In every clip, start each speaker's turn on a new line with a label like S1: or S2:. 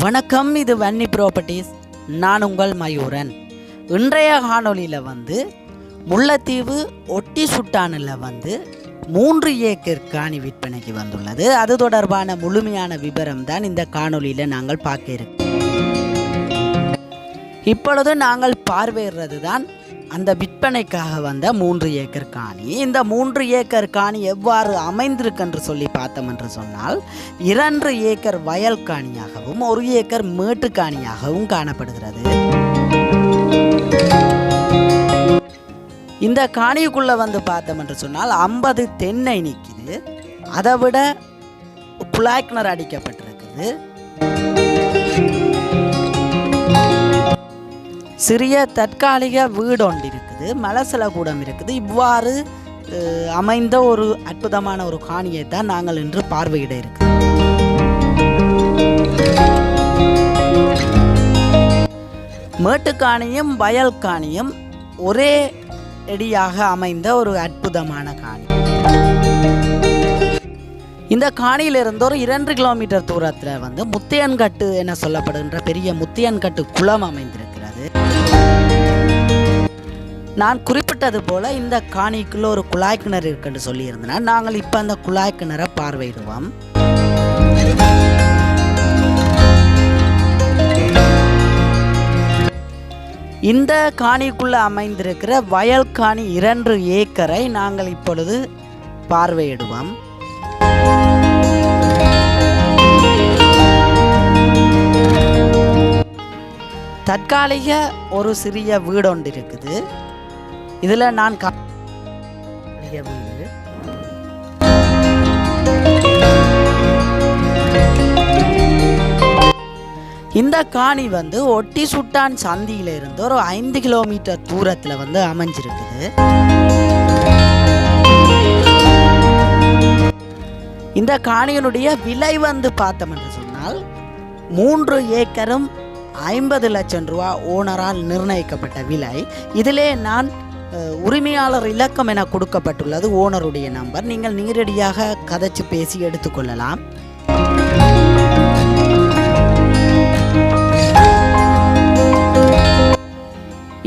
S1: வணக்கம் இது வன்னி ப்ராப்பர்ட்டிஸ் நான் உங்கள் மயூரன். இன்றைய காணொலியில் வந்து முல்லைத்தீவு ஒட்டி சுட்டானில் வந்து மூன்று ஏக்கர் காணி விற்பனைக்கு வந்துள்ளது. அது தொடர்பான முழுமையான விவரம் தான் இந்த காணொலியில் நாங்கள் பார்க்க இருக்கோம் இப்பொழுது நாங்கள் பார்வையிடுறது தான் அந்த விற்பனைக்காக வந்த மூன்று ஏக்கர் காணி. இந்த மூன்று ஏக்கர் காணி எவ்வாறு அமைந்திருக்கென்று சொல்லி பார்த்தோம் என்று சொன்னால் இரண்டு ஏக்கர் வயல் காணியாகவும் ஒரு ஏக்கர் மேட்டு காணியாகவும் காணப்படுகிறது. இந்த காணிக்குள்ளே வந்து பார்த்தோம் என்று சொன்னால் ஐம்பது தென்னை நிற்கிது அதை விட புலாய்க்கிணர் அடிக்கப்பட்டிருக்குது. சிறிய தற்காலிக வீடு ஒன்று இருக்குது. மலசல கூடம் இருக்குது. இவ்வாறு அமைந்த ஒரு அற்புதமான ஒரு காணியை தான் நாங்கள் இன்று பார்வையிட இருக்கிறோம். மேட்டுக்காணியும் வயல் காணியும் ஒரே எடியாக அமைந்த ஒரு அற்புதமான காணி. இந்த காணியிலிருந்து ஒரு இரண்டு கிலோமீட்டர் தூரத்தில் வந்து முத்தியன்கட்டு என சொல்லப்படுகின்ற பெரிய முத்தியன்கட்டு குளம் அமைந்திருக்கு நான் குறிப்பிட்டது போல இந்த காணிக்குள்ள ஒரு குழாய் கிணறு இருக்குன்னு சொல்லியிருந்தேன் நாங்கள் இப்போ அந்த குழாய் கிணறை பார்வையிடுவோம். இந்த காணிக்குள்ள அமைந்திருக்கிற வயல் காணி இரண்டு ஏக்கரை நாங்கள் இப்பொழுது பார்வையிடுவோம். தற்காலிக ஒரு சிறிய வீடு ஒன்று இருக்குது. இதில் நான் கா- இந்த காணி வந்து ஒட்டி சுட்டான் சந்தியில இருந்து ஒரு ஐந்து கிலோமீட்டர் தூரத்தில் வந்து அமைஞ்சிருக்குது. இந்த காணியினுடைய விலை வந்து பார்த்தோம் என்று சொன்னால் மூன்று ஏக்கரும் ஐம்பது லட்சம் ரூபா ஓனரால் நிர்ணயிக்கப்பட்ட விலை. இதிலே நான் உரிமையாளர் இலக்கம் என கொடுக்கப்பட்டுள்ளது ஓனருடைய நம்பர். நீங்கள் நேரடியாக கதைச்சு பேசி எடுத்துக்கொள்ளலாம்.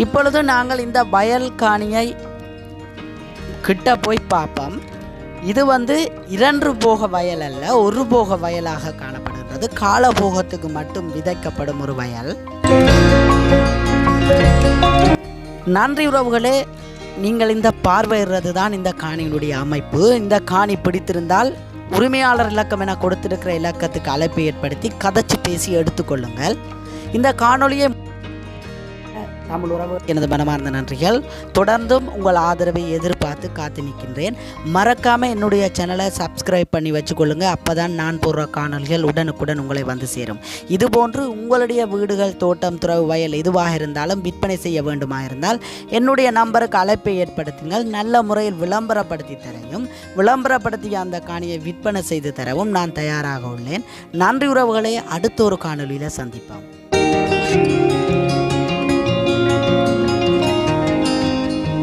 S1: இப்பொழுது நாங்கள் இந்த வயல் காணியை கிட்ட போய் பார்ப்போம். இது வந்து இரண்டு போக வயல் அல்ல ஒரு போக வயலாக காணப்படுகிறது. காலபோகத்துக்கு மட்டும் விதைக்கப்படும் ஒரு வயல். நன்றி உறவுகளே நீங்கள் இந்த பார்வையிடுறது தான் இந்த காணியினுடைய அமைப்பு. இந்த காணி பிடித்திருந்தால் உரிமையாளர் இலக்கம் என கொடுத்திருக்கிற இலக்கத்துக்கு அழைப்பை ஏற்படுத்தி கதைச்சு பேசி எடுத்துக்கொள்ளுங்கள் இந்த காணொலியை தமிழ் உறவு. எனது மனமார்ந்த நன்றிகள். தொடர்ந்தும் உங்கள் ஆதரவை எதிர்பார்த்து காத்து நிற்கின்றேன். மறக்காமல் என்னுடைய சேனலை சப்ஸ்கிரைப் பண்ணி வச்சுக்கொள்ளுங்க. அப்பதான் நான் போடுற காணொளிகள் உடனுக்குடன் உங்களை வந்து சேரும். இதுபோன்று உங்களுடைய வீடுகள் தோட்டம் துறவு வயல் எதுவாக இருந்தாலும் விற்பனை செய்ய வேண்டுமா இருந்தால் என்னுடைய நம்பருக்கு அழைப்பை ஏற்படுத்துங்கள். நல்ல முறையில் விளம்பரப்படுத்தி தரையும் விளம்பரப்படுத்திய அந்த காணியை விற்பனை செய்து தரவும் நான் தயாராக உள்ளேன். நன்றி உறவுகளை அடுத்த ஒரு காணொளியில் சந்திப்போம்.